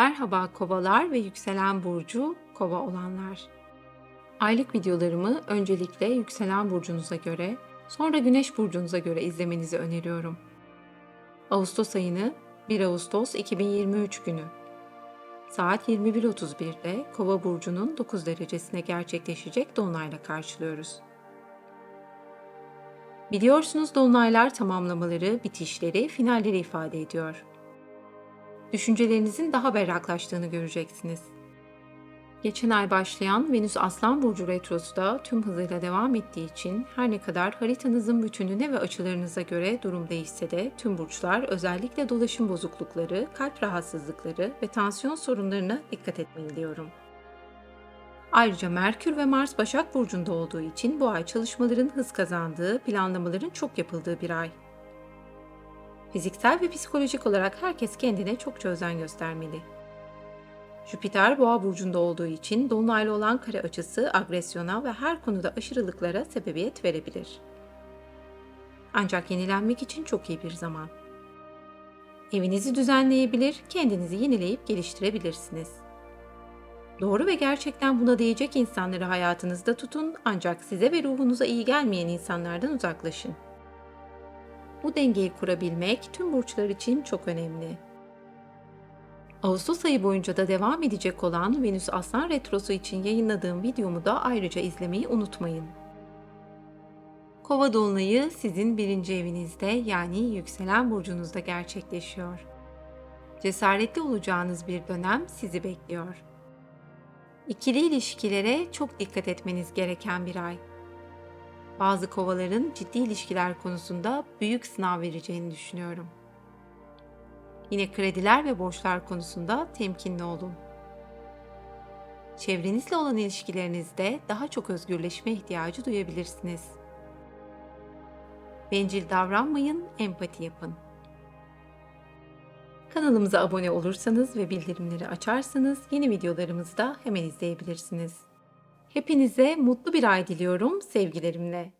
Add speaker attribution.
Speaker 1: Merhaba kovalar ve yükselen burcu kova olanlar. Aylık videolarımı öncelikle yükselen burcunuza göre, sonra güneş burcunuza göre izlemenizi öneriyorum. Ağustos ayını 1 Ağustos 2023 günü saat 21.31'de Kova burcunun 9 derecesine gerçekleşecek dolunayla karşılıyoruz. Biliyorsunuz dolunaylar tamamlamaları, bitişleri, finalleri ifade ediyor düşüncelerinizin daha berraklaştığını göreceksiniz. Geçen ay başlayan Venüs Aslan Burcu Retrosu da tüm hızıyla devam ettiği için her ne kadar haritanızın bütününe ve açılarınıza göre durum değişse de tüm burçlar özellikle dolaşım bozuklukları, kalp rahatsızlıkları ve tansiyon sorunlarına dikkat etmeli diyorum. Ayrıca Merkür ve Mars Başak Burcu'nda olduğu için bu ay çalışmaların hız kazandığı, planlamaların çok yapıldığı bir ay. Fiziksel ve psikolojik olarak herkes kendine çokça özen göstermeli. Jüpiter boğa burcunda olduğu için dolunaylı olan kare açısı agresyona ve her konuda aşırılıklara sebebiyet verebilir. Ancak yenilenmek için çok iyi bir zaman. Evinizi düzenleyebilir, kendinizi yenileyip geliştirebilirsiniz. Doğru ve gerçekten buna değecek insanları hayatınızda tutun ancak size ve ruhunuza iyi gelmeyen insanlardan uzaklaşın. Bu dengeyi kurabilmek tüm burçlar için çok önemli. Ağustos ayı boyunca da devam edecek olan Venüs Aslan Retrosu için yayınladığım videomu da ayrıca izlemeyi unutmayın. Kova dolunayı sizin birinci evinizde yani yükselen burcunuzda gerçekleşiyor. Cesaretli olacağınız bir dönem sizi bekliyor. İkili ilişkilere çok dikkat etmeniz gereken bir ay bazı kovaların ciddi ilişkiler konusunda büyük sınav vereceğini düşünüyorum. Yine krediler ve borçlar konusunda temkinli olun. Çevrenizle olan ilişkilerinizde daha çok özgürleşme ihtiyacı duyabilirsiniz. Bencil davranmayın, empati yapın. Kanalımıza abone olursanız ve bildirimleri açarsanız yeni videolarımızı da hemen izleyebilirsiniz. Hepinize mutlu bir ay diliyorum sevgilerimle.